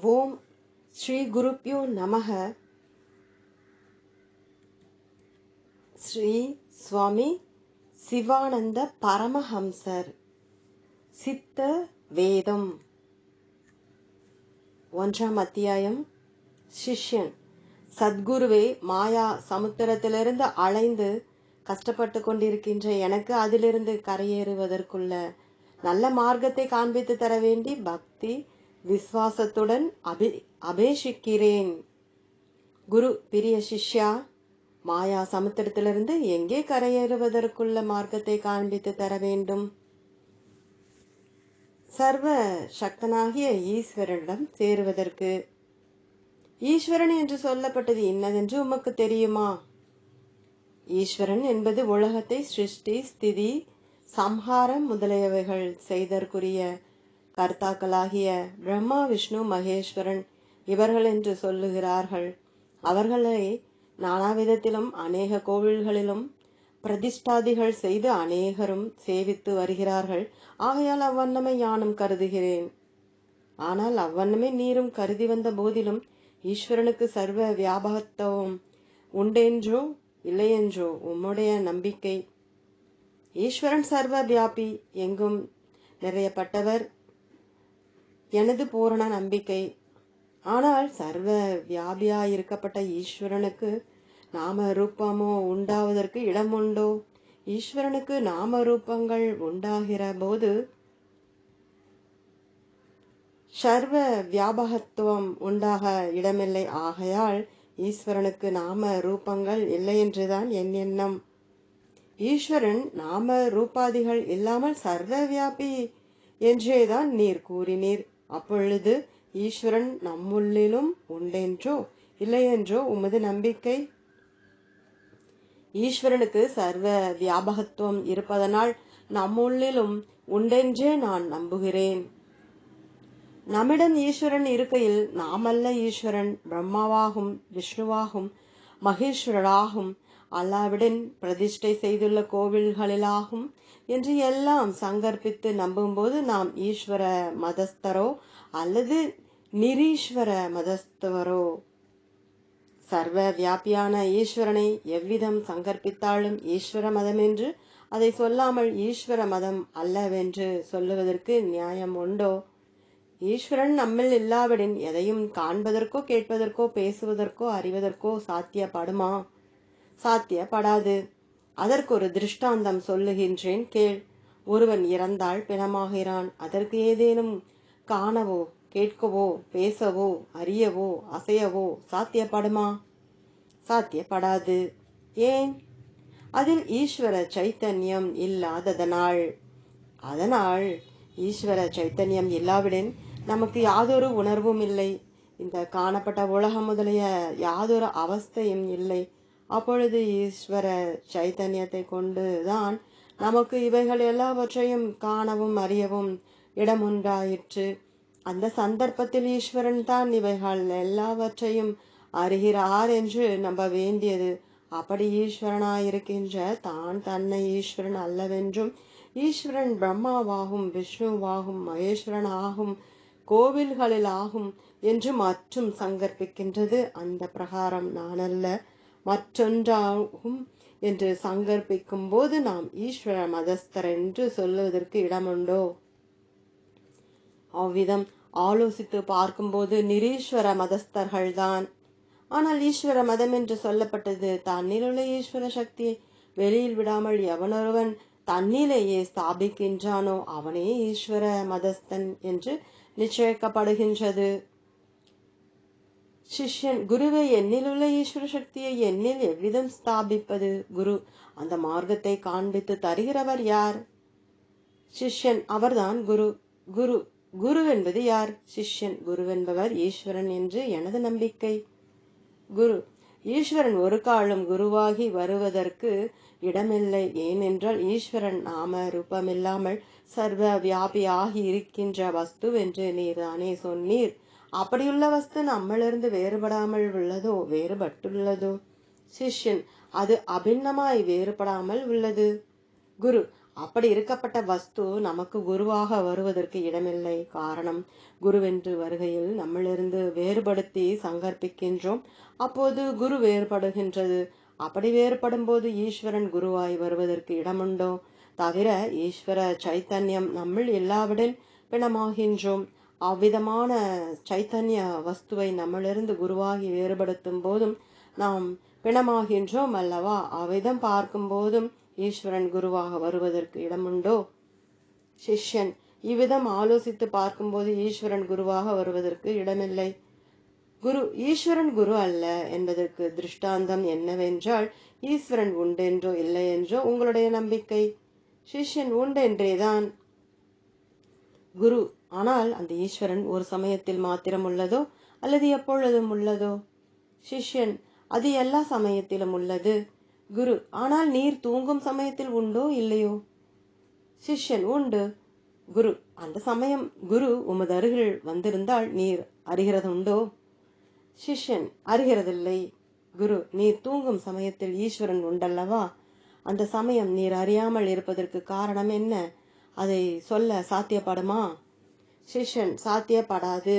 ஓம் ஸ்ரீ குருப்பியோ நமக ஸ்ரீ சுவாமி சிவானந்த பரமஹம்சர். சித்த வேதம். ஒன்றாம் அத்தியாயம். சிஷ்யன். சத்குருவே மாயா சமுத்திரத்திலிருந்து அலைந்து கஷ்டப்பட்டு கொண்டிருக்கின்ற எனக்கு அதிலிருந்து கரையேறுவதற்குள்ள நல்ல மார்க்கத்தை காண்பித்து தர வேண்டி பக்தி விசுவாசத்துடன் அபி அபேஷிக்கிறேன். குரு பிரிய சிஷ்யா மாயா சமுத்திரத்திலிருந்து எங்கே கரையேறுவதற்குள்ள மார்க்கத்தை காண்பித்து தர வேண்டும்? சர்வ சக்தனாகிய ஈஸ்வரனிடம் சேருவதற்கு. ஈஸ்வரன் என்று சொல்லப்பட்டது இன்னதென்று உமக்கு தெரியுமா? ஈஸ்வரன் என்பது உலகத்தை சிருஷ்டி ஸ்திதி சம்ஹாரம் முதலியவைகள் செய்தற்குரிய கர்த்தாக்களாகிய பிரம்மா விஷ்ணு மகேஸ்வரன் இவர்கள் என்று சொல்லுகிறார்கள். அவர்களை நானாவிதத்திலும் அநேக கோவில்களிலும் பிரதிஷ்டாதிகள் செய்து அநேகரும் சேவித்து வருகிறார்கள். ஆகையால் அவ்வண்ணமே யானும் கருதுகிறேன். ஆனால் அவ்வண்ணமே நீரும் கருதி வந்த போதிலும் ஈஸ்வரனுக்கு சர்வ வியாபகத்துவம் உண்டென்றோ இல்லையென்றோ உம்முடைய நம்பிக்கை. ஈஸ்வரன் சர்வ வியாபி எங்கும் நிறையப்பட்டவர். எனது பூரண நம்பிக்கை. ஆனால் சர்வ வியாபியாயிருக்கப்பட்ட ஈஸ்வரனுக்கு நாம ரூபமோ உண்டாவதற்கு இடம் உண்டோ? ஈஸ்வரனுக்கு நாம ரூபங்கள் உண்டாகிற போது சர்வ வியாபகத்துவம் உண்டாக இடமில்லை. ஆகையால் ஈஸ்வரனுக்கு நாம ரூபங்கள் இல்லை என்றுதான் என் எண்ணம். ஈஸ்வரன் நாம ரூபாதிகள் இல்லாமல் சர்வ வியாபி என்றேதான் நீர் கூறினீர். அப்பொழுது ஈஸ்வரன் நம்முள்ளிலும் உண்டென்றோ இல்லையென்றோ உமது நம்பிக்கை. ஈஸ்வரனுக்கு சர்வ வியாபகத்துவம் இருப்பதனால் நம்முள்ளிலும் உண்டென்றே நான் நம்புகிறேன். நம்மிடம் ஈஸ்வரன் இருக்கையில் நாமல்ல ஈஸ்வரன் பிரம்மாவாகும் விஷ்ணுவாகும் மகேஸ்வரராகும் அல்லாவிடன் பிரதிஷ்டை செய்துள்ள கோவில்களிலாகும். என்று எல்லாம் சங்கற்பித்து நம்பும்போது நாம் ஈஸ்வர மதஸ்தரோ அல்லது நிரீஸ்வர மதஸ்தவரோ. சர்வ வியாபியான ஈஸ்வரனை எவ்விதம் சங்கற்பித்தாலும் ஈஸ்வர மதம் என்று அதை சொல்லாமல் ஈஸ்வர மதம் அல்லவென்று சொல்லுவதற்கு நியாயம் உண்டோ? ஈஸ்வரன் நம்மில் இல்லாவிடின் எதையும் காண்பதற்கோ கேட்பதற்கோ பேசுவதற்கோ அறிவதற்கோ சாத்தியப்படுமா? சாத்தியப்படாது. அதற்கு ஒரு திருஷ்டாந்தம் சொல்லுகின்றேன் கேள். ஒருவன் இறந்தால் பிணமாகிறான். அதற்கு ஏதேனும் காணவோ கேட்கவோ பேசவோ அறியவோ அசையவோ சாத்தியப்படுமா? சாத்தியப்படாது. ஏன்? அதில் ஈஸ்வர சைத்தன்யம் இல்லாததனால். அதனால் ஈஸ்வர சைத்தன்யம் இல்லாவிடன் நமக்கு யாதொரு உணர்வும் இல்லை. இந்த காணப்பட்ட உலகம் முதலிய யாதொரு அவஸ்தையும் இல்லை. அப்பொழுது ஈஸ்வர சைத்தன்யத்தை கொண்டுதான் நமக்கு இவைகள் எல்லாவற்றையும் காணவும் அறியவும் இடம் உண்டாயிற்று. அந்த சந்தர்ப்பத்தில் ஈஸ்வரன் தான் இவைகள் எல்லாவற்றையும் அறிகிறார் என்று நம்ப வேண்டியது. அப்படி ஈஸ்வரனாயிருக்கின்ற தான் தன்னை ஈஸ்வரன் அல்லவென்றும் ஈஸ்வரன் பிரம்மாவாகும் விஷ்ணுவாகும் மகேஸ்வரன் ஆகும் கோவில்களில் ஆகும் என்று மற்றும் சங்கற்பிக்கின்றது. அந்த பிரகாரம் நானல்ல. மற்றொன்றாகும் என்று சங்கற்பிக்கும் போது நாம் ஈஸ்வர மதஸ்தர் என்று சொல்லுவதற்கு இடமுண்டோ? அவ்விதம் ஆலோசித்து பார்க்கும்போது நிரீஸ்வர மதஸ்தர்கள்தான். ஆனால் ஈஸ்வர மதம் என்று சொல்லப்பட்டது தன்னிலுள்ள ஈஸ்வர சக்தியை வெளியில் விடாமல் எவனொருவன் தன்னிலேயே ஸ்தாபிக்கின்றானோ அவனே ஈஸ்வர மதஸ்தன் என்று நிச்சயிக்கப்படுகின்றது. சிஷ்யன் குருவை என்னிலுள்ள ஈஸ்வர சக்தியை என்னில் எவ்விதம் ஸ்தாபிப்பது குரு? அந்த மார்க்கத்தை காண்பித்து தருகிறவர் யார்? சிஷ்யன் அவர்தான் குரு. குரு குரு என்பது யார்? சிஷ்யன் குருவென்பவர் ஈஸ்வரன் என்று எனது நம்பிக்கை. குரு ஈஸ்வரன் ஒரு காலம் குருவாகி வருவதற்கு இடமில்லை. ஏனென்றால் ஈஸ்வரன் நாம ரூபமில்லாமல் சர்வ வியாபியாகி இருக்கின்ற வஸ்து என்று நீர்தானே சொன்னீர். அப்படியுள்ள வஸ்து நம்மளிருந்து வேறுபடாமல் உள்ளதோ வேறுபட்டுள்ளதோ? சிஷ்யன் அது அபிண்ணமாய் வேறுபடாமல் உள்ளது. குரு அப்படி இருக்கப்பட்ட வஸ்து நமக்கு குருவாக வருவதற்கு இடமில்லை. காரணம் குருவென்று வருகையில் நம்மளிருந்து வேறுபடுத்தி சங்கற்பிக்கின்றோம். அப்போது குரு வேறுபடுகின்றது. அப்படி வேறுபடும் போது ஈஸ்வரன் குருவாய் வருவதற்கு இடமுண்டோ? தவிர ஈஸ்வர சைத்தன்யம் நம்மில் எல்லாவிடன் பிணமாகின்றோம். அவ்விதமான சைத்தன்ய வஸ்துவை நம்மளிருந்து குருவாகி வேறுபடுத்தும் போதும் நாம் பிணமாகின்றோம் அல்லவா? அவ்விதம் பார்க்கும் போதும் ஈஸ்வரன் குருவாக வருவதற்கு இடமுண்டோ? சிஷ்யன் இவ்விதம் ஆலோசித்து பார்க்கும்போது ஈஸ்வரன் குருவாக வருவதற்கு இடமில்லை. குரு ஈஸ்வரன் குரு அல்ல என்பதற்கு திருஷ்டாந்தம் என்னவென்றால் ஈஸ்வரன் உண்டென்றோ இல்லை என்றோ உங்களுடைய நம்பிக்கை. சிஷ்யன் உண்டென்றேதான். குரு ஆனால் அந்த ஈஸ்வரன் ஒரு சமயத்தில் மாத்திரம் உள்ளதோ அல்லது எப்பொழுதும் உள்ளதோ? சிஷ்யன் அது எல்லா சமயத்திலும் உள்ளது. குரு ஆனால் நீர் தூங்கும் சமயத்தில் உண்டோ இல்லையோ? சிஷ்யன் உண்டு. குரு அந்த சமயம் குரு உமது அருகில் வந்திருந்தால் நீர் அறிகிறது உண்டோ? சிஷ்யன் அறிகிறதில்லை. குரு நீர் தூங்கும் சமயத்தில் ஈஸ்வரன் உண்டல்லவா? அந்த சமயம் நீர் அறியாமல் இருப்பதற்கு காரணம் என்ன? அதை சொல்ல சாத்தியப்படுமா? சிஷ்யன் சாத்தியப்படாது.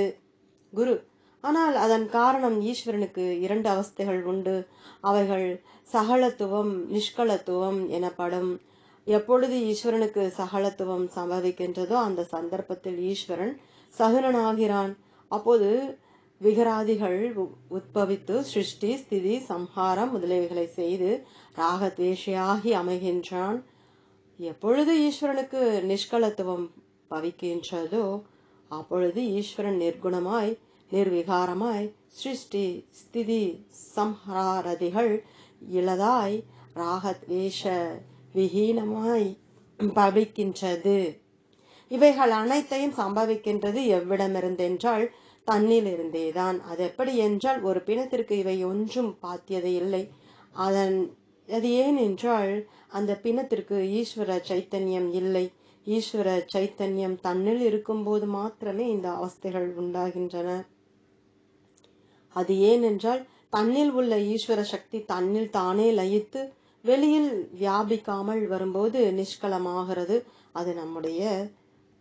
குரு. ஆனால் அதன் காரணம் ஈஸ்வரனுக்கு இரண்டு அவஸ்தைகள் உண்டு. அவைகள் சகலத்துவம் நிஷ்கலத்துவம் எனப்படும். எப்பொழுது ஈஸ்வரனுக்கு சகலத்துவம் சம்பவிக்கின்றதோ அந்த சந்தர்ப்பத்தில் ஈஸ்வரன் சகுனனாகிறான். அப்போது விகராதிகள் உத்பவித்து சிருஷ்டி ஸ்திதி சம்ஹாரம் முதலியவைகளை செய்து ராகத்வேஷியாகி அமைகின்றான். எப்பொழுது ஈஸ்வரனுக்கு நிஷ்கலத்துவம் பவிக்கின்றதோ அப்பொழுது ஈஸ்வரன் நிர்குணமாய் நிர்விகாரமாய் சிருஷ்டி ஸ்திதி சம்ஹாரதிகள் இளதாய் ராகத்வேஷ விஹீனமாய் பவிக்கின்றது. இவைகள் அனைத்தையும் சம்பவிக்கின்றது எவ்விடமிருந்தென்றால் தன்னிலிருந்தேதான். அது எப்படி என்றால் ஒரு பிணத்திற்கு இவை ஒன்றும் பாத்தியது இல்லை. அதன் அது ஏன் என்றால் அந்த பிணத்திற்கு ஈஸ்வர சைத்தன்யம் இல்லை. ஈஸ்வர சைத்தன்யம் தன்னில் இருக்கும்போது மாத்திரமே இந்த அவஸ்தைகள் உண்டாகின்றன. அது ஏனென்றால் தன்னில் உள்ள ஈஸ்வர சக்தி தன்னில் தானே லயித்து வெளியில் வியாபிக்காமல் வரும்போது நிஷ்கலமாகிறது. அது நம்முடைய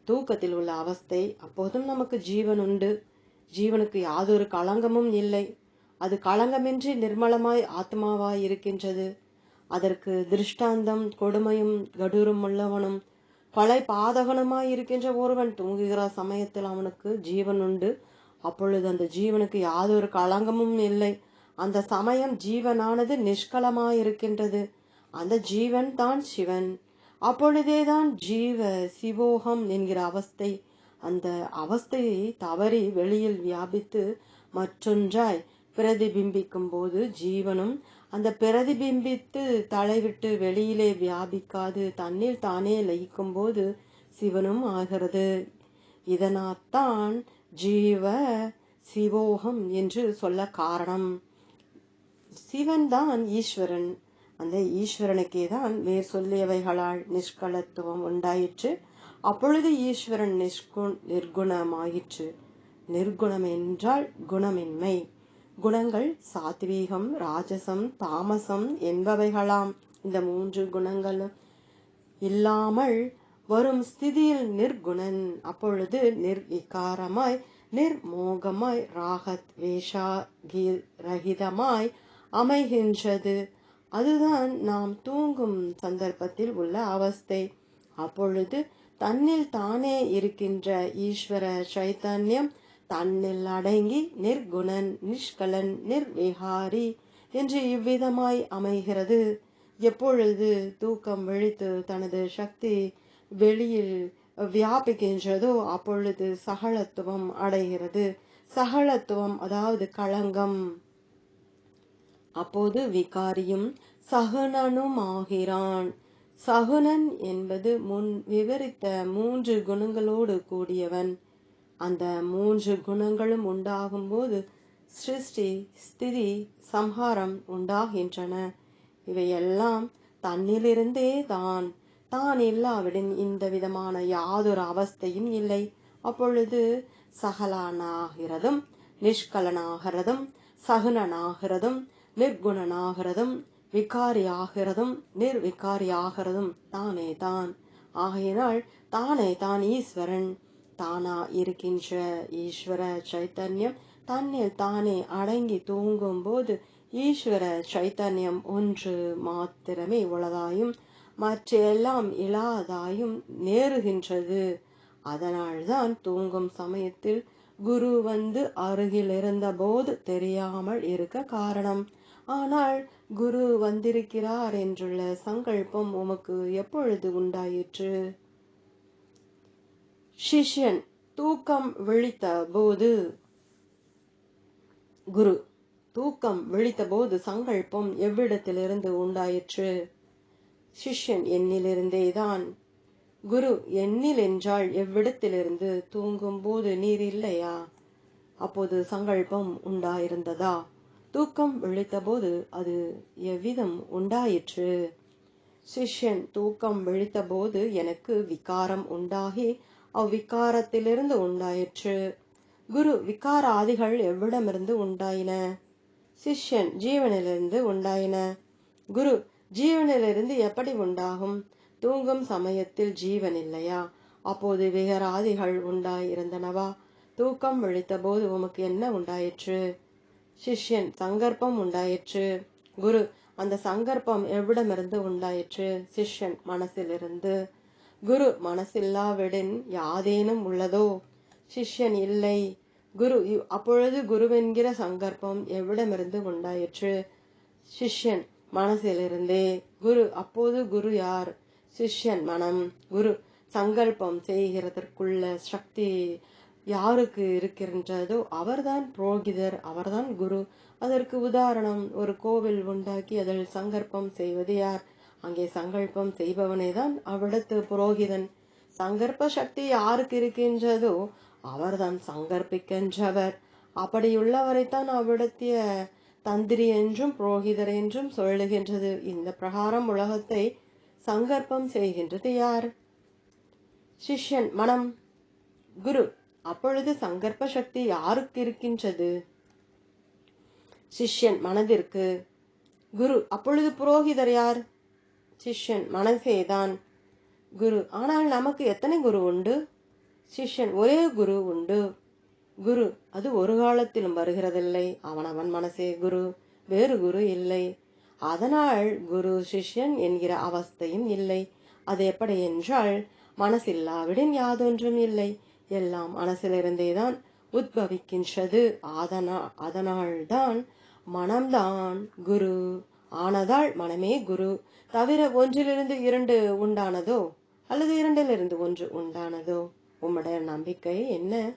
தூக்கத்தில் உள்ள அவஸ்தை. அப்போதும் நமக்கு ஜீவன் உண்டு. ஜீவனுக்கு யாதொரு களங்கமும் இல்லை. அது களங்கமின்றி நிர்மலமாய் ஆத்மாவாய் இருக்கின்றது. அதற்கு திருஷ்டாந்தம் கொடுமையும் கடூரும் உள்ளவனும் கொலை பாதகனுமாய் இருக்கின்ற ஒருவன் தூங்குகிற சமயத்தில் அவனுக்கு ஜீவன் உண்டு. அப்பொழுது அந்த ஜீவனுக்கு யாதொரு களங்கமும் இல்லை. அந்த சமயம் ஜீவனானது நிஷ்கலமாய் இருக்கின்றது. அந்த ஜீவன் தான் சிவன். அப்பொழுதேதான் ஜீவ சிவோகம் என்கிற அவஸ்தை. அந்த அவஸ்தையை தவறி வெளியில் வியாபித்து மற்றொன்றாய் பிரதிபிம்பிக்கும் போது ஜீவனும் அந்த பிரதிபிம்பித்து தலைவிட்டு வெளியிலே வியாபிக்காது தன்னில் தானே லயிக்கும் போது சிவனும் ஆகிறது. இதனால்தான் ஜீவ சிவோகம் என்று சொல்ல காரணம். சிவன் தான் ஈஸ்வரன். அந்த ஈஸ்வரனுக்கே தான் வேர் சொல்லியவைகளால் நிஷ்கலத்துவம் உண்டாயிற்று. அப்பொழுது ஈஸ்வரன் நிஷ்கு நிர்குணமாயிற்று. நிர்குணம் என்றால் குணமின்மை. குணங்கள் சாத்வீகம் ராஜசம் தாமசம் என்பவைகளாம். இந்த மூன்று குணங்களும் இல்லாமல் வரும் ஸ்திதியில் நிர்குணன். அப்பொழுது நிர்விகாரமாய் நிர்மோகமாய் ராகத் வேஷா ரகிதமாய் அமைகின்றது. அதுதான் நாம் தூங்கும் சந்தர்ப்பத்தில் உள்ள அவஸ்தை. அப்பொழுது தன்னில் தானே இருக்கின்ற ஈஸ்வர சைத்தன்யம் தன்னில் அடங்கி நிர்குணன் நிஷ்கலன் நிர்விகாரி என்று இவ்விதமாய் அமைகிறது. எப்பொழுது தூக்கம் விழித்து தனது சக்தி வெளியில் வியாபிக்கின்றதோ அப்பொழுது சகலத்துவம் அடைகிறது. சகலத்துவம் அதாவது களங்கம். அப்போது விகாரியும் சகுனனும் ஆகிறான். சகுனன் என்பது முன் விவரித்த மூன்று குணங்களோடு கூடியவன். அந்த மூன்று குணங்களும் உண்டாகும் போது சிருஷ்டி ஸ்திதி சம்ஹாரம் உண்டாகின்றன. இவையெல்லாம் தன்னிலிருந்தே தான். தான் இல்லாவிடன் இந்த விதமான யாதொரு அவஸ்தையும் இல்லை. அப்பொழுது சகலானாகிறதும் நிஷ்கலனாகிறதும் சகுனனாகிறதும் நிர்குணனாகிறதும் விகாரியாகிறதும் நிர்விகாரியாகிறதும் தானே தான் ஆகையினால் தானே தான் ஈஸ்வரன். தானா இருக்கின்ற ஈஸ்வர சைத்தன்யம். தன்னில் தானே அடங்கி தூங்கும் போது ஈஸ்வர சைத்தன்யம் ஒன்று மாத்திரமே உள்ளதாயும் மற்ற எல்லாம் இல்லாதாயும் நேருகின்றது. அதனால்தான் தூங்கும் சமயத்தில் குரு வந்து அருகில் இருந்தபோது தெரியாமல் இருக்க காரணம். ஆனால் குரு வந்திருக்கிறார் என்றுள்ள சங்கல்பம் உமக்கு எப்பொழுது உண்டாயிற்று? சிஷ்யன் தூக்கம் விழித்த போது குரு தூக்கம் விழித்த போது சங்கல்பம் எவ்விடத்திலிருந்து உண்டாயிற்று? சிஷ்யன் என்னிலிருந்தேதான். குரு எண்ணில் என்றால் எவ்விடத்திலிருந்து தூங்கும் போது நீர் இல்லையா? அப்போது சங்கல்பம் உண்டாயிருந்ததா? தூக்கம் விழித்தபோது அது எவ்விதம் உண்டாயிற்று? சிஷ்யன் தூக்கம் விழித்தபோது எனக்கு விகாரம் உண்டாகி அவ்விகாரத்திலிருந்து உண்டாயிற்று. குரு விகார ஆதிகள் எவ்விடமிருந்து உண்டாயின? சிஷ்யன் ஜீவனிலிருந்து உண்டாயின. குரு ஜீவனிலிருந்து எப்படி உண்டாகும்? தூங்கும் சமயத்தில் ஜீவன் இல்லையா? அப்போது விகராதிகள் உண்டாயிருந்தனவா? தூக்கம் விழித்தபோது உமக்கு என்ன உண்டாயிற்று? சிஷ்யன் சங்கற்பம் உண்டாயிற்று. குரு அந்த சங்கற்பம் எவ்விடமிருந்து உண்டாயிற்று? சிஷ்யன் மனசிலிருந்து. குரு மனசில்லாவிடின் யாதேனும் உள்ளதோ? சிஷ்யன் இல்லை. குரு அப்பொழுது குருவென்கிற சங்கற்பம் எவ்விடமிருந்து உண்டாயிற்று? சிஷ்யன் மனசிலிருந்தே. குரு அப்போது குரு யார்? சிஷ்யன் மனம். குரு சங்கல்பம் செய்கிறதற்குள்ள சக்தி யாருக்கு இருக்கின்றதோ அவர்தான் புரோகிதர் அவர்தான் குரு. அதற்கு உதாரணம் ஒரு கோவில் உண்டாக்கி அதில் சங்கற்பம் செய்வது யார்? அங்கே சங்கல்பம் செய்பவனே தான் அவ்விடத்து புரோகிதன். சங்கற்ப சக்தி யாருக்கு இருக்கின்றதோ அவர்தான் சங்கற்பிக்கின்றவர். அப்படியுள்ளவரைத்தான் அவ்விடத்திய தந்திரி என்றும் புரோகிதர் என்றும் சொல்லுகின்றது. இந்த பிரகாரம் உலகத்தை சங்கற்பம் செய்கின்றது யார்? சிஷ்யன் மனம். குரு அப்பொழுது சங்கற்ப சக்தி யாருக்கு இருக்கின்றது? சிஷ்யன் மனதிற்கு. குரு அப்பொழுது புரோகிதர் யார்? சிஷ்யன் மனசேதான் குரு. ஆனால் நமக்கு எத்தனை குரு உண்டு? சிஷ்யன் ஒரே குரு உண்டு. குரு அது ஒரு காலத்திலும் வருகிறதில்லை. அவனவன் மனசே குரு வேறு குரு இல்லை. அதனால் குரு சிஷ்யன் என்கிற அவஸ்தையும் இல்லை. அது எப்படி என்றால் மனசில்லாவிடன் யாதொன்றும் இல்லை. எல்லாம் மனசிலிருந்தேதான் உத்பவிக்கின்றது. அதனா அதனால்தான் மனம்தான் குரு. ஆனதால் மனமே குரு. தவிர ஒன்றிலிருந்து இரண்டு உண்டானதோ? அல்லது இரண்டிலிருந்து ஒன்று உண்டானதோ? உம்முடைய நம்பிக்கை என்ன?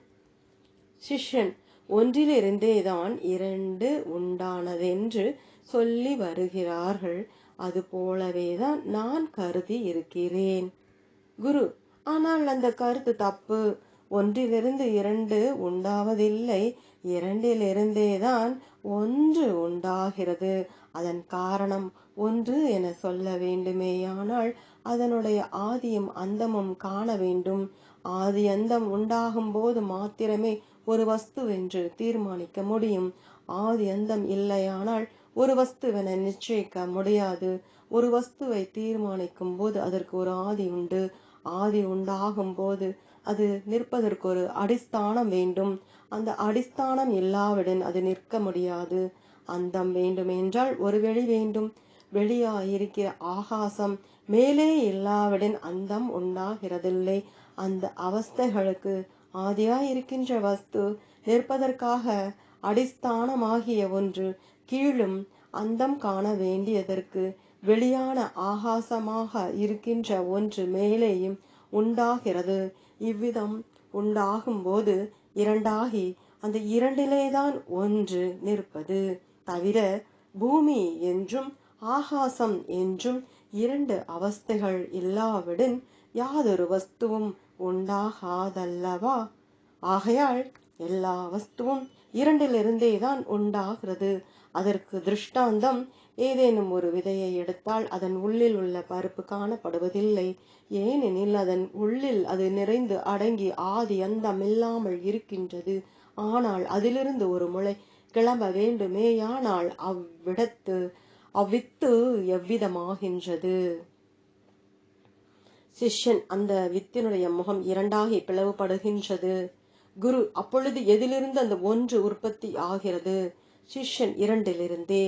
சிஷ்யன் ஒன்றிலிருந்தேதான் இரண்டு உண்டானதென்று சொல்லி வருகிறார்கள். அது போலவேதான் நான் கருதி இருக்கிறேன். குரு ஆனால் அந்த கருத்து தப்பு. ஒன்றிலிருந்து இரண்டு உண்டாவதில்லை. இரண்டிலிருந்தேதான் ஒன்று உண்டாகிறது. அதன் காரணம் ஒன்று என சொல்ல வேண்டுமேயானால் அதனுடைய ஆதியும் அந்தமும் காண வேண்டும். ஆதி அந்தம் உண்டாகும் போது மாத்திரமே ஒரு வஸ்துவென்று தீர்மானிக்க முடியும். ஆதி அந்தம் இல்லையானால் ஒரு வஸ்துவென நிச்சயிக்க முடியாது. ஒரு வஸ்துவை தீர்மானிக்கும் போது அதற்கு ஒரு ஆதி உண்டு. ஆதி உண்டாகும் போது அது நிற்பதற்கு ஒரு அடிஸ்தானம் வேண்டும். அந்த அடிஸ்தானம் இல்லாவிடன் அது நிற்க முடியாது. அந்தம் வேண்டும் என்றால் ஒரு வெளி வேண்டும். வெளியாயிருக்கிற ஆகாசம் மேலே இல்லாவிடன் அந்தம் உண்டாகிறதில்லை. அந்த அவஸ்தைகளுக்கு ஆதியாயிருக்கின்ற வஸ்து நிற்பதற்காக அடிஸ்தானமாகிய ஒன்று கீழும் அந்தம் காண வேண்டியதற்கு வெளியான ஆகாசமாக இருக்கின்ற ஒன்று மேலேயும் உண்டாகிறது. இவ்விதம் உண்டாகும் போது இரண்டாகி அந்த இரண்டிலேதான் ஒன்று நிற்பது. தவிர பூமி என்றும் ஆகாசம் என்றும் இரண்டு அவஸ்தைகள் இல்லாவிடன் யாதொரு வஸ்துவும் உண்டாகாதல்லவா? ஆகையால் எல்லா வஸ்துவும் இரண்டிலிருந்தே தான் உண்டாகிறது. அதற்கு திருஷ்டாந்தம் ஏதேனும் ஒரு விதையை எடுத்தால் அதன் உள்ளில் உள்ள பருப்பு காணப்படுவதில்லை. ஏனெனில் அதன் உள்ளில் அது நிறைந்து அடங்கி ஆதி அந்தமில்லாமல் இருக்கின்றது. ஆனால் அதிலிருந்து ஒரு முளை கிளம்ப வேண்டுமேயானால் அவ்விடத்து அவ்வித்து எவ்விதமாகின்றது? சிஷ்யன் அந்த வித்தினுடைய முகம் இரண்டாகி பிளவுபடுகின்றது. குரு அப்பொழுது எதிலிருந்து அந்த ஒன்று உற்பத்தி ஆகிறது? சிஷ்யன் இரண்டிலிருந்தே.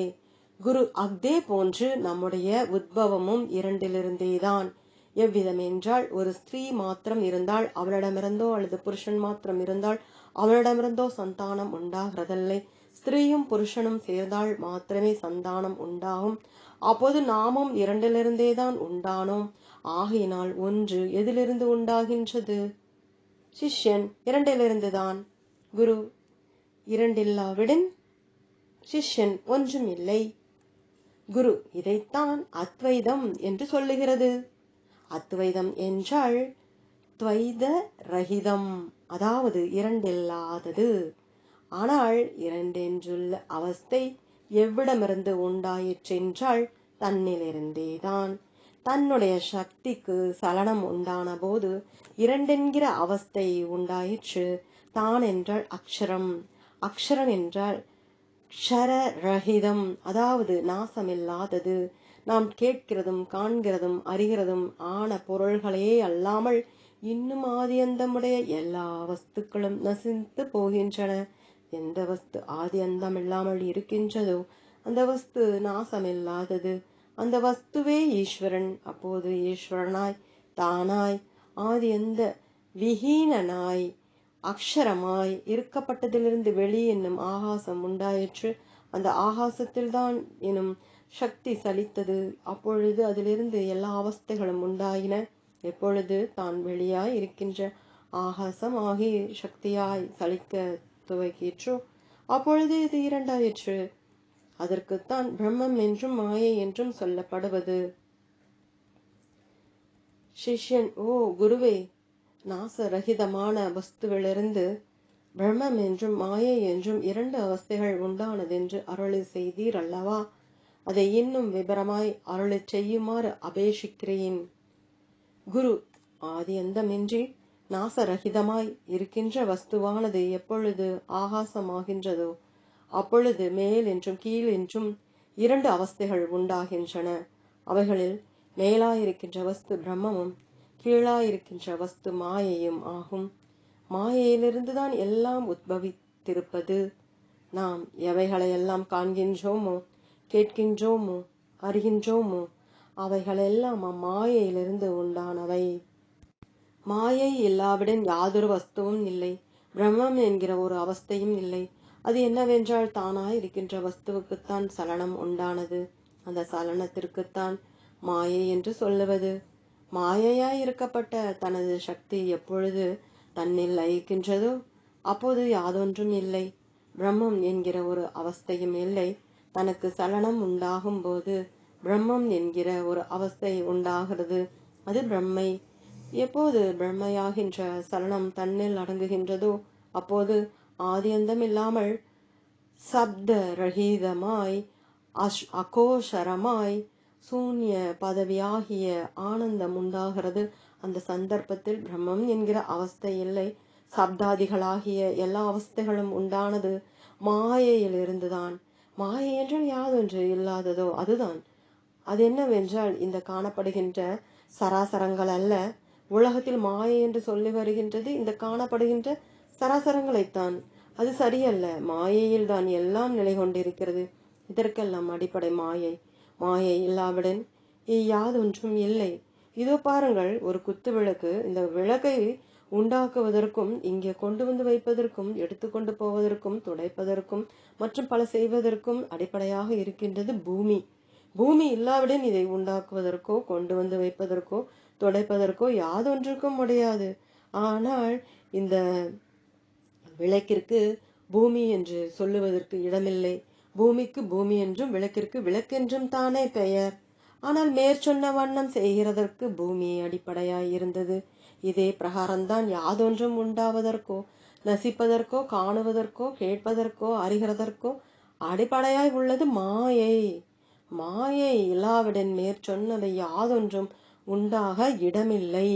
குரு அதே போன்று நம்முடைய உத்பவமும் இரண்டிலிருந்தேதான். எவ்விதம் என்றால் ஒரு ஸ்திரீ மாத்திரம் இருந்தால் அவளிடமிருந்தோ அல்லது புருஷன் மாத்திரம் இருந்தால் அவளிடமிருந்தோ சந்தானம் உண்டாகிறதில்லை. ஸ்திரீயும் புருஷனும் சேர்ந்தால் மாத்திரமே சந்தானம் உண்டாகும். அப்போது நாமும் இரண்டிலிருந்தே தான் உண்டானோம். ஆகையினால் ஒன்று எதிலிருந்து உண்டாகின்றது? சிஷ்யன் இரண்டிலிருந்துதான். குரு இரண்டில்லாவிடன் சிஷ்யன் ஒன்றும் இல்லை. குரு இதைத்தான் அத்வைதம் என்று சொல்லுகிறது. அத்வைதம் என்றால் துவைத ரஹிதம் அதாவது இரண்டில்லாதது. ஆனால் இரண்டென்றுள்ள அவஸ்தை எவ்விடமிருந்து உண்டாயிற்றென்றால் தன்னிலிருந்தேதான். தன்னுடைய சக்திக்கு சலனம் உண்டான போது இரண்டென்கிற அவஸ்தை உண்டாயிற்று. தான் என்றால் அக்ஷரம். அக்ஷரம் என்றால் க்ஷர ரஹிதம் அதாவது நாசமில்லாதது. நாம் கேட்கிறதும் காண்கிறதும் அறிகிறதும் ஆன பொருள்களே அல்லாமல் இன்னும் ஆதியந்தமுடைய எல்லா வஸ்துக்களும் நசிந்து போகின்றன. எந்த வஸ்து ஆதி அந்தம் இல்லாமல் இருக்கின்றதோ அந்த வஸ்து நாசமில்லாதது. அந்த வஸ்துவே ஈஸ்வரன். அப்போது ஈஸ்வரனாய் தானாய் ஆதி எந்த விஹீனனாய் அக்ஷரமாய் இருக்கப்பட்டதிலிருந்து வெளி என்னும் ஆகாசம் உண்டாயிற்று. அந்த ஆகாசத்தில்தான் எனும் சக்தி சலித்தது. அப்பொழுது அதிலிருந்து எல்லா அவஸ்தைகளும் உண்டாயின. எப்பொழுது தான் வெளியாய் இருக்கின்ற ஆகாசம் ஆகி சக்தியாய் சலிக்க துவக்கிற்றோ அப்பொழுது இது இரண்டாயிற்று. அதற்குத்தான் பிரம்மம் என்றும் மாயை என்றும் சொல்லப்படுவது. சிஷ்யன் ஓ குருவே நாசரகிதமான வஸ்துவிலிருந்து பிரம்மம் என்றும் மாயை என்றும் இரண்டு அவஸ்தைகள் உண்டானதென்று அருளி செய்தீர் அல்லவா? அதை இன்னும் விபரமாய் அருளை செய்யுமாறு அபேஷிக்கிறேன். குரு ஆதி அந்தமின்றி நாசரகிதமாய் இருக்கின்ற வஸ்துவானது எப்பொழுது ஆகாசமாகின்றதோ அப்பொழுது மேல் என்றும் கீழ் என்றும் இரண்டு அவஸ்தைகள் உண்டாகின்றன. அவைகளில் மேலாயிருக்கின்ற வஸ்து பிரம்மமும் கீழாயிருக்கின்ற வஸ்து மாயையும் ஆகும். மாயையிலிருந்துதான் எல்லாம் உத்பவித்திருப்பது. நாம் எவைகளையெல்லாம் காண்கின்றோமோ கேட்கின்றோமோ அறிகின்றோமோ அவைகளெல்லாம் அம்மாயையிலிருந்து உண்டானவை. மாயை இல்லாவிடன் யாதொரு வஸ்துவும் இல்லை. பிரம்மம் என்கிற ஒரு அவஸ்தையும் இல்லை. அது என்னவென்றால் தானாக இருக்கின்ற வஸ்துவுக்குத்தான் சலனம் உண்டானது. அந்த சலனத்திற்குத்தான் மாயை என்று சொல்லுவது. மாயையாய் இருக்கப்பட்ட தனது சக்தி எப்பொழுது தன்னில் லயிக்கின்றதோ அப்போது யாதொன்றும் இல்லை. பிரம்மம் என்கிற ஒரு அவஸ்தையும் இல்லை. தனக்கு சலனம் உண்டாகும் போது பிரம்மம் என்கிற ஒரு அவஸ்தை உண்டாகிறது. அது பிரம்மை எப்போது பிரம்மையாகின்ற சரணம் தன்னில் அடங்குகின்றதோ அப்போது ஆதியந்தம் இல்லாமல் சப்த ரஹீதமாய் அஷ் அகோஷரமாய் சூன்ய பதவியாகிய ஆனந்தம் உண்டாகிறது. அந்த சந்தர்ப்பத்தில் பிரம்மம் என்கிற அவஸ்தை இல்லை. சப்தாதிகளாகிய எல்லா அவஸ்தைகளும் உண்டானது மாயையிலிருந்துதான். மாயை என்றால் யாதொன்று இல்லாததோ அதுதான். அது என்னவென்றால் இந்த காணப்படுகின்ற சராசரங்கள் அல்ல. உலகத்தில் மாயை என்று சொல்லி வருகின்றது இந்த காணப்படுகின்ற சராசரங்களைத்தான். அது சரியல்ல. மாயையில் தான் எல்லாம் நிலை கொண்டிருக்கிறது. இதற்கெல்லாம் அடிப்படை மாயை. மாயை இல்லாவிடன் யாதொன்றும் இல்லை. இதோ பாருங்கள் ஒரு குத்து விளக்கு. இந்த விளக்கை உண்டாக்குவதற்கும் இங்கே கொண்டு வந்து வைப்பதற்கும் எடுத்துக்கொண்டு போவதற்கும் துடைப்பதற்கும் மற்றும் பல செய்வதற்கும் அடிப்படையாக இருக்கின்றது பூமி. பூமி இல்லாவிடன் இதை உண்டாக்குவதற்கோ கொண்டு வந்து வைப்பதற்கோ துடைப்பதற்கோ யாதொன்றுக்கும் முடியாது. ஆனால் இந்த விளக்கிற்கு பூமி என்று சொல்லுவதற்கு இடமில்லை. பூமிக்கு பூமி என்றும் விளக்கிற்கு விளக்கென்றும் தானே பெயர். ஆனால் மேற்சொன்ன வண்ணம் செய்கிறதற்கு பூமி அடிப்படையாய் இருந்தது. இதே பிரகாரம்தான் யாதொன்றும் உண்டாவதற்கோ நசிப்பதற்கோ காணுவதற்கோ கேட்பதற்கோ அறிகிறதற்கோ அடிப்படையாய் உள்ளது மாயை. மாயை இல்லாவிடன் மேற்சொன்னவை யாதொன்றும் உண்டாக இடமில்லை.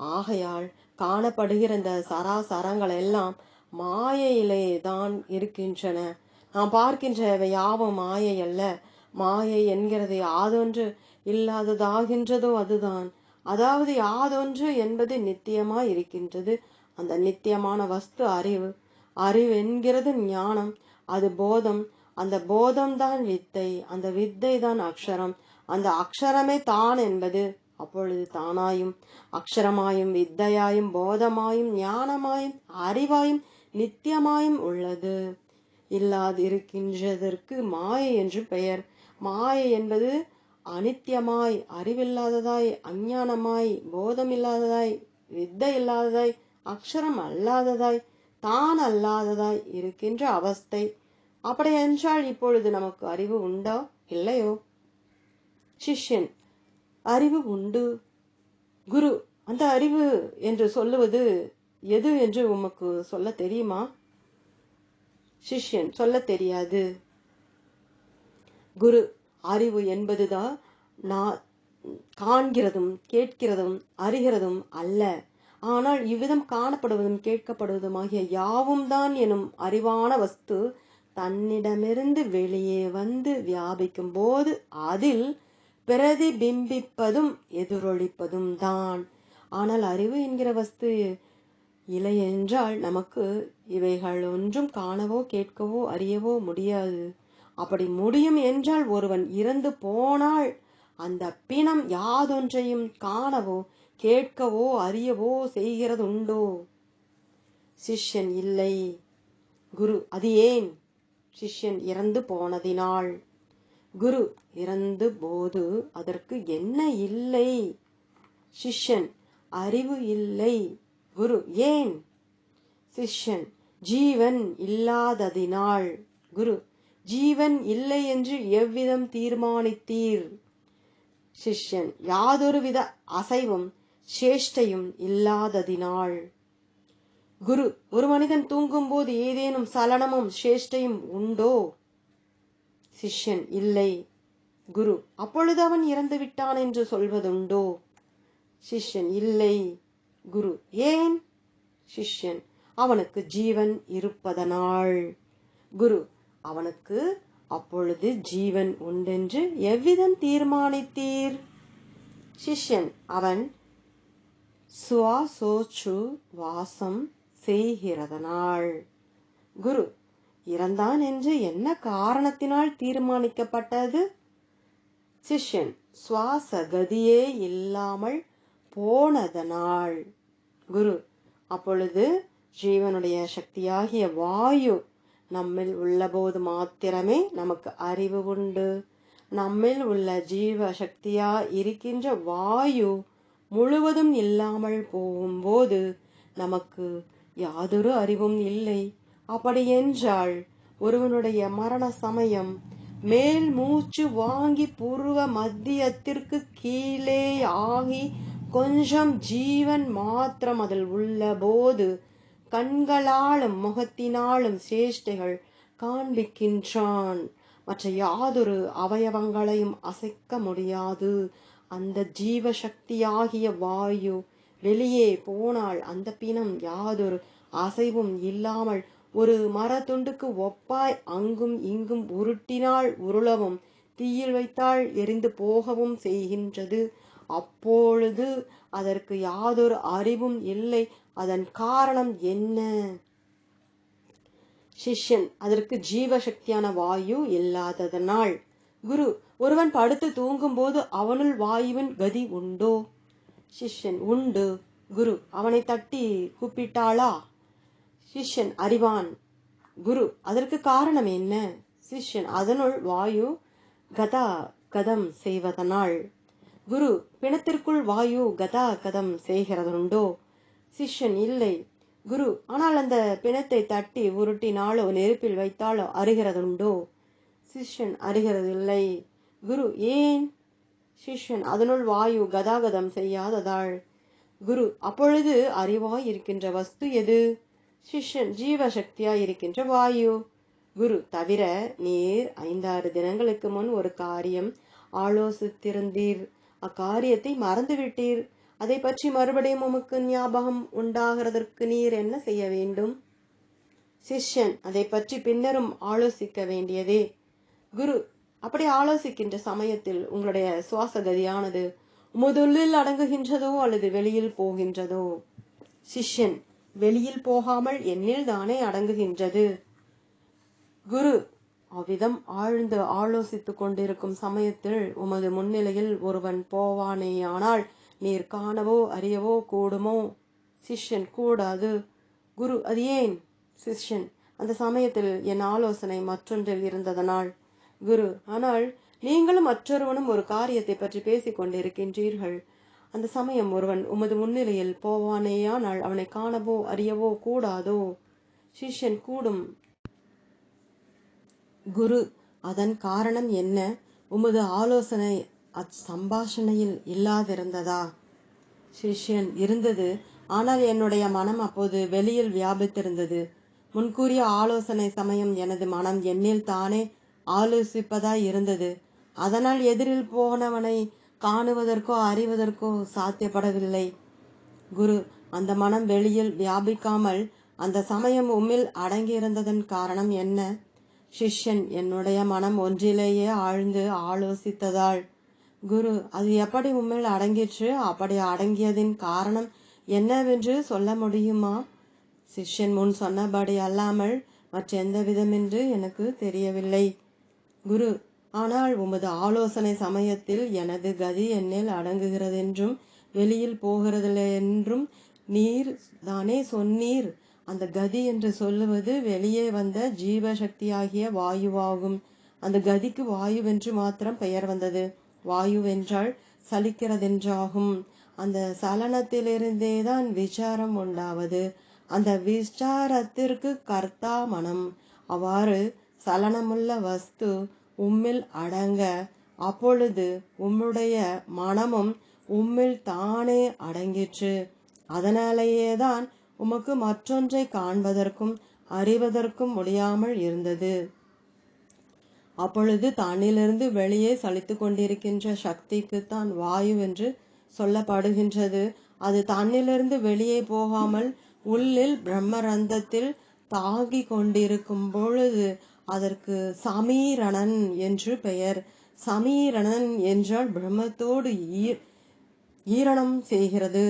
ஆகையால் காணப்படுகிற இந்த சராசரங்கள் எல்லாம் மாயையிலே தான் இருக்கின்றன. நாம் பார்க்கின்றவை யாவும் மாயை அல்ல. மாயை என்கிறது யாதொன்று இல்லாததாகின்றதோ அதுதான். அதாவது யாதொன்று என்பது நித்தியமாய் இருக்கின்றது. அந்த நித்தியமான வஸ்து அறிவு அறிவு என்கிறது ஞானம். அது போதம். அந்த போதம்தான் வித்தை. அந்த வித்தை தான் அக்ஷரம். அந்த அக்ஷரமே தான் என்பது அப்பொழுது தானாயும் அக்ஷரமாயும் வித்தையாயும் போதமாயும் ஞானமாயும் அறிவாயும் நித்தியமாயும் உள்ளது. இல்லாதிருக்கின்றதற்கு மாயை என்று பெயர். மாயை என்பது அனித்தியமாய் அறிவில்லாததாய் அஞ்ஞானமாய் போதமில்லாததாய் வித்தை இல்லாததாய் அக்ஷரம் அல்லாததாய் தான் அல்லாததாய் இருக்கின்ற அவஸ்தை. அப்படி என்றால் இப்பொழுது நமக்கு அறிவு உண்டோ? இல்லையோ? சிஷ்யன் அறிவு உண்டு. குரு அந்த அறிவு என்று சொல்லுவது எது என்று உமக்கு சொல்ல தெரியுமா? சிஷ்யன் சொல்ல தெரியாது. குரு அறிவு என்பதுதான் நான் காண்கிறதும் கேட்கிறதும் அறிகிறதும் அல்ல. ஆனால் இவ்விதம் காணப்படுவதும் கேட்கப்படுவதுமாகிய யாவும் தான் எனும் அறிவான வஸ்து தன்னிடமிருந்து வெளியே வந்து வியாபிக்கும் போது அதில் பிரதிபிம்பிப்பதும் எதிரொலிப்பதும் தான் ஆனால் அறிவு என்கிற வஸ்து இல்லை என்றால் நமக்கு இவைகள் ஒன்றும் காணவோ கேட்கவோ அறியவோ முடியாது. அப்படி முடியும் என்றால் ஒருவன் இறந்து போனால் அந்த பிணம் யாதொன்றையும் காணவோ கேட்கவோ அறியவோ செய்கிறது உண்டோ சிஷ்யன் இல்லை. குரு அது ஏன் சிஷ்யன் இறந்து போனதினால்? குரு இறந்து போது அதற்கு என்ன இல்லை? சிஷ்யன் அறிவு இல்லை. குரு ஏன்? சிஷ்யன் ஜீவன் இல்லாததினால். குரு ஜீவன் இல்லை என்று எவ்விதம் தீர்மானித்தீர்? சிஷ்யன் யாதொரு வித அசைவும் சேஷ்டையும் இல்லாததினால். குரு ஒரு மனிதன் தூங்கும்போது ஏதேனும் சலனமும் சேஷ்டையும் உண்டோ? சிஷ்யன் இல்லை குரு அப்பொழுது அவன் இறந்து விட்டான் என்று சொல்வதுண்டோ? சிஷ்யன் இல்லை குரு ஏன்? சிஷ்யன் அவனுக்கு ஜீவன் இருப்பதனால். குரு அவனுக்கு அப்பொழுது ஜீவன் உண்டென்று எவ்விதம் தீர்மானித்தீர்? சிஷ்யன் அவன் சுவாசோச்சு வாசம் செய்கிறதனால். குரு இறந்தான் என்று என்ன காரணத்தினால் தீர்மானிக்கப்பட்டது? சிஷ்யன் சுவாச கதியே இல்லாமல் போனதனால். குரு அப்பொழுது ஜீவனுடைய சக்தியாகிய வாயு நம்மில் உள்ளபோது மாத்திரமே நமக்கு அறிவு உண்டு. நம்மில் உள்ள ஜீவ சக்தியா இருக்கின்ற வாயு முழுவதும் இல்லாமல் போகும்போது நமக்கு யாதொரு அறிவும் இல்லை. அப்படி என்றால் ஒருவனுடைய மரண சமயம் மேல் மூச்சு வாங்கி புருவ மத்தியத்திற்கு கீழே ஆகி கொஞ்சம் ஜீவன் மாத்திரம் அதில் உள்ள போது கண்களாலும் முகத்தினாலும் சேஷ்டைகள் காண்பிக்கின்றான். மற்ற யாதொரு அவயவங்களையும் அசைக்க முடியாது. அந்த ஜீவ சக்தியாகிய வாயு வெளியே போனால் அந்த பிணம் யாதொரு அசைவும் இல்லாமல் ஒரு மரத்துண்டுக்கு ஒப்பாய் அங்கும் இங்கும் உருட்டினால் உருளவும் தீயில் வைத்தால் எரிந்து போகவும் செய்கின்றது. அப்பொழுது அதற்கு யாதொரு அறிவும் இல்லை. அதன் காரணம் என்ன? சிஷ்யன் அதற்கு ஜீவசக்தியான வாயு இல்லாததனால். குரு ஒருவன் படுத்து தூங்கும்போது அவனுள் வாயுவின் கதி உண்டோ? சிஷ்யன் உண்டு. குரு அவனை தட்டி கூப்பிட்டாளா? சிஷ்யன் அறிவான். குரு அதற்கு காரணம் என்ன? சிஷ்யன் அதனுள் வாயு கதா கதம் செய்வதனால். குரு பிணத்திற்குள் வாயு கதா கதம் செய்கிறதுண்டோ? சிஷ்யன் இல்லை. குரு ஆனால் அந்த பிணத்தை தட்டி உருட்டினாலோ நெருப்பில் வைத்தாலோ அறிகிறதுண்டோ? சிஷ்யன் அறிகிறதில்லை. குரு ஏன்? சிஷ்யன் அதனுள் வாயு கதாகதம் செய்யாததால். குரு அப்பொழுது அறிவாய் இருக்கின்ற வஸ்து எது? சிஷ்யன் ஜீவசக்தியாய் இருக்கின்ற வாயு. குரு தவிர நீர் ஐந்தாறு தினங்களுக்கு முன் ஒரு காரியம். ஆலோசித்திருந்தீர். அக்காரியத்தை மறந்துவிட்டீர். அதை பற்றி மறுபடியும் உமக்கு ஞாபகம் உண்டாகிறதற்கு நீர் என்ன செய்ய வேண்டும்? சிஷ்யன் அதை பற்றி பின்னரும் ஆலோசிக்க வேண்டியதே. குரு அப்படி ஆலோசிக்கின்ற சமயத்தில் உங்களுடைய சுவாச கதியானது முதலில் அடங்குகின்றதோ அல்லது வெளியில் போகின்றதோ? சிஷ்யன் வெளியில் போகாமல் என்னில் தானே அடங்குகின்றது. குரு அவ்விதம் ஆழ்ந்து ஆலோசித்துக் கொண்டிருக்கும் சமயத்தில் உமது முன்னிலையில் ஒருவன் போவானேயானால் நீர் காணவோ அறியவோ கூடுமோ? சிஷ்யன் கூடாது. குரு அது ஏன்? சிஷ்யன் அந்த சமயத்தில் என் ஆலோசனை மற்றொன்றில் இருந்ததனால். குரு ஆனால் நீங்களும் மற்றொருவனும் ஒரு காரியத்தை பற்றி பேசிக் கொண்டிருக்கின்றீர்கள். அந்த சமயம் ஒருவன் உமது முன்னிலையில் போவானேயானால் அவனை காணவோ அறியவோ கூடாதோ? சிஷ்யன் கூடும். குரு அதன் காரணம் என்ன? உமது ஆலோசனை அச்சம்பாஷணையில் இல்லாதிருந்ததா? சிஷ்யன் இருந்தது ஆனால் என்னுடைய மனம் அப்போது வெளியில் வியாபித்திருந்தது. முன்கூறிய ஆலோசனை சமயம் எனது மனம் என்னில் தானே ஆலோசிப்பதாய் இருந்தது. அதனால் எதிரில் போனவனை காணுவதற்கோ அறிவதற்கோ சாத்தியப்படவில்லை. குரு அந்த மனம் வெளியில் வியாபிக்காமல் அந்த சமயம் உம்மில் அடங்கியிருந்ததன் காரணம் என்ன? சிஷ்யன் என்னுடைய மனம் ஒன்றிலேயே ஆழ்ந்து ஆலோசித்ததால். குரு அது எப்படி உம்மில் அடங்கிற்று? அப்படி அடங்கியதின் காரணம் என்னவென்று சொல்ல முடியுமா? சிஷ்யன் முன் சொன்னபடி அல்லாமல் மற்ற எந்த விதமென்று எனக்கு தெரியவில்லை. குரு ஆனால் உமது ஆலோசனை சமயத்தில் எனது கதி என்னில் அடங்குகிறதென்றும் வெளியில் போகிறதில்லை என்றும் நீர் தானே சொன்னீர். அந்த கதி என்று சொல்லுவது வெளியே வந்த ஜீவசக்தியாகிய வாயுவாகும். அந்த கதிக்கு வாயுவென்று மாத்திரம் பெயர் வந்தது. வாயுவென்றால் சலிக்கிறதென்றாகும். அந்த சலனத்திலிருந்தேதான் விசாரம் உண்டாவது. அந்த விசாரத்திற்கு கர்த்தா மனம். அவ்வாறு சலனமுள்ள வஸ்து உம்மில் அடங்க. அப்பொழுது உம்முடைய மனமும் உம்மில் தானே அடங்கிற்று. அதனாலேயேதான் உமக்கு மற்றொன்றை காண்பதற்கும் அறிவதற்கும் முடியாமல் இருந்தது. அப்பொழுது தன்னிலிருந்து வெளியே சலித்து கொண்டிருக்கின்ற சக்திக்கு தான் வாயு என்று சொல்லப்படுகின்றது. அது தன்னிலிருந்து வெளியே போகாமல் உள்ளில் பிரம்மரந்தத்தில் தாங்கி கொண்டிருக்கும் பொழுது அதற்கு சமீரணன் என்று பெயர். சமீரணன் என்றால் பிரம்மத்தோடு ஈரணம் செய்கிறது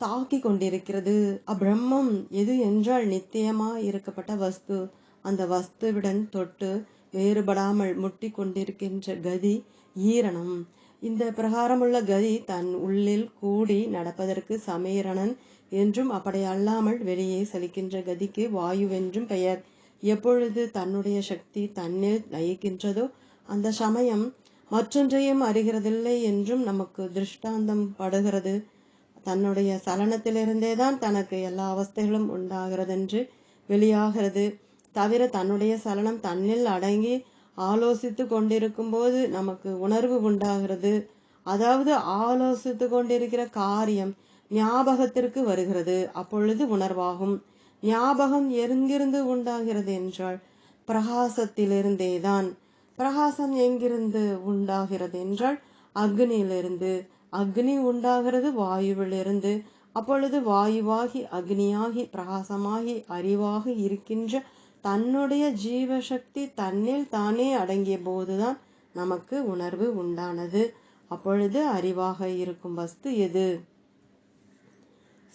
தாக்கி கொண்டிருக்கிறது. அப்பிரம்மம் எது என்றால் நித்தியமா இருக்கப்பட்ட வஸ்து. அந்த வஸ்துவுடன் தொட்டு வேறுபடாமல் முட்டி கொண்டிருக்கின்ற கதி ஈரணம். இந்த பிரகாரமுள்ள கதி தன் உள்ளில் கூடி நடப்பதற்கு சமீரணன் என்றும் அப்படி அல்லாமல் வெளியே செலுக்கின்ற கதிக்கு வாயுவென்றும் பெயர். எப்பொழுது தன்னுடைய சக்தி தன்னில் லயிக்கின்றதோ அந்த சமயம் மற்றொன்றையும் அறிகிறதில்லை என்றும் நமக்கு திருஷ்டாந்தம் படுகிறது. தன்னுடைய சலனத்திலிருந்தே தான் தனக்கு எல்லா அவஸ்தைகளும் உண்டாகிறதென்று வெளியாகிறது. தவிர தன்னுடைய சலனம் தன்னில் அடங்கி ஆலோசித்து கொண்டிருக்கும் போது நமக்கு உணர்வு உண்டாகிறது. அதாவது ஆலோசித்து கொண்டிருக்கிற காரியம் ஞாபகத்திற்கு வருகிறது. அப்பொழுது உணர்வாகும். ஞாபகம் எங்கிருந்து உண்டாகிறது என்றால் பிரகாசத்திலிருந்தேதான். பிரகாசம் எங்கிருந்து உண்டாகிறது என்றால் அக்னியிலிருந்து. அக்னி உண்டாகிறது வாயுவிலிருந்து. அப்பொழுது வாயுவாகி அக்னியாகி பிரகாசமாகி அறிவாக இருக்கின்ற தன்னுடைய ஜீவசக்தி தன்னில் தானே அடங்கிய போதுதான் நமக்கு உணர்வு உண்டானது. அப்பொழுது அறிவாக இருக்கும் வஸ்து எது?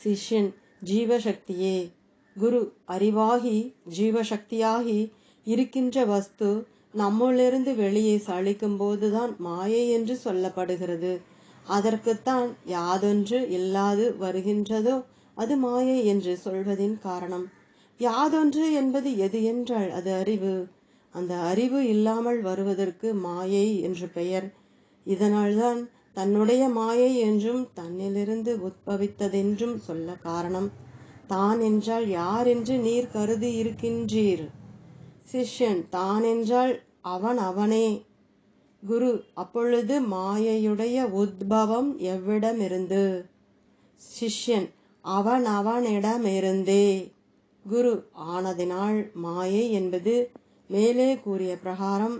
சிஷ்யன். ஜீவசக்தியே. குரு அறிவாகி ஜீவசக்தியாகி இருக்கின்ற வஸ்து நம்முள்ளிருந்து வெளியே சளிக்கும் போதுதான் மாயை என்று சொல்லப்படுகிறது. அதற்குத்தான் யாதொன்று இல்லாது வருகின்றதோ அது மாயை என்று சொல்வதின் காரணம். யாதொன்று என்பது எது என்றால் அது அறிவு. அந்த அறிவு இல்லாமல் வருவதற்கு மாயை என்று பெயர். இதனால்தான் தன்னுடைய மாயை என்றும் தன்னிலிருந்து உத்பவித்ததென்றும் சொல்ல காரணம். தான் என்றால் யார் என்று நீர் கருதி இருக்கின்றீர்? சிஷ்யன் தான் என்றால் அவன் அவனே. குரு அப்பொழுது மாயையுடைய உத்பவம் எவ்விடமிருந்து? சிஷ்யன் அவன் அவனிடமிருந்தே. குரு ஆனதினால் மாயை என்பது மேலே கூறிய பிரகாரம்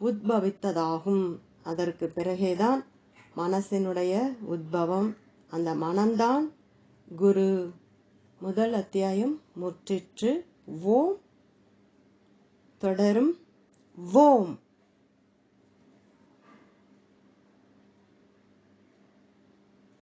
உத்பவித்ததாகும். அதற்கு பிறகேதான் மனசினுடைய உத்பவம் அந்த மனம்தான் குரு. முதல் அத்தியாயம் முற்றிற்று. ஓம் தொடரும். ஓம்